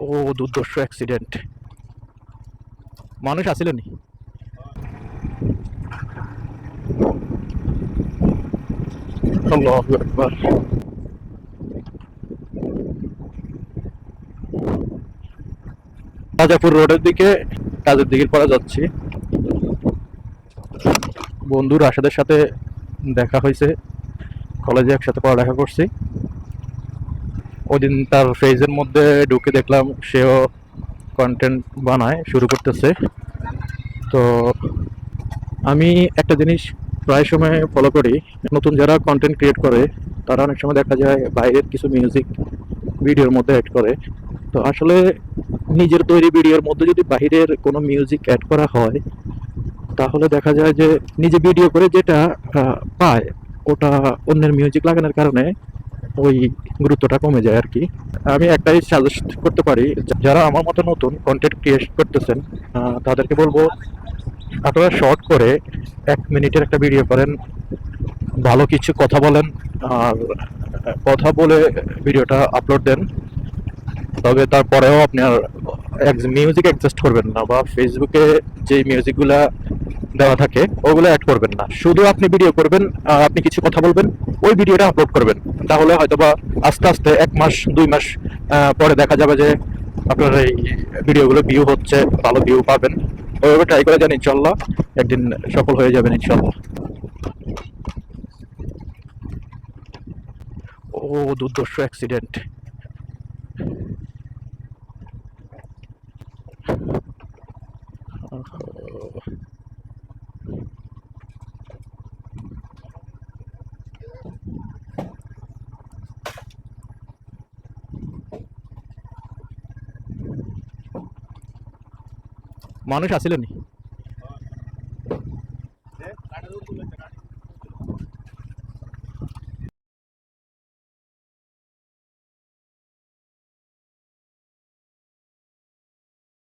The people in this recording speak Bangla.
ও দুর্দর্শ অ্যাক্সিডেন্ট মানুষ আসিল নি? রাজাপুর রোডের দিকে, কাজের দিকে পড়া যাচ্ছি। বন্ধু রাশেদের সাথে দেখা হয়েছে। কলেজে একসাথে পড়ালেখা করছি। ওদিন তার ফেজের মধ্যে ঢুকে দেখলাম সেও কন্টেন্ট বানায়, শুরু করতেছে। তো আমি একটা জিনিস প্রায় সময় ফলো করি, নতুন যারা কন্টেন্ট ক্রিয়েট করে, তারা অনেক সময় দেখা যায় বাইরের কিছু মিউজিক ভিডিওর মধ্যে অ্যাড করে। তো আসলে নিজের তৈরি ভিডিওর মধ্যে যদি বাইরের কোনো মিউজিক অ্যাড করা হয়, তাহলে দেখা যায় যে নিজে ভিডিও করে যেটা পায়, ওটা অন্যের মিউজিক লাগানোর কারণে ওই গুরুত্বটা কমে যায় আর কি আমি একটাই সাজেস্ট করতে পারি, যারা আমার মতো নতুন কন্টেন্ট ক্রিয়েট করতেছেন তাদেরকে বলব, আপনারা শর্ট করে এক মিনিটের একটা ভিডিও করেন, ভালো কিছু কথা বলেন, আর কথা বলে ভিডিওটা আপলোড দেন। তবে তারপরেও আপনার মিউজিক অ্যাডজাস্ট করবেন না, বা ফেসবুকে যে মিউজিকগুলা দেওয়া থাকে, ওগুলো অ্যাড করবেন না। শুধু আপনি ভিডিও করবেন, আর আপনি কিছু কথা বলবেন, ওই ভিডিওটা আপলোড করবেন। তাহলে হয়তোবা আস্তে আস্তে এক মাস, দুই মাস পরে দেখা যাবে যে আপনার এই ভিডিওগুলো ভিউ হচ্ছে, ভালো ভিউ পাবেন। ওইভাবে ট্রাই করে যান ইনশাল্লাহ, একদিন সফল হয়ে যাবেন ইনশাল্লাহ। ও, দুর্দর্শ অ্যাক্সিডেন্ট মানুষ আসিল নি?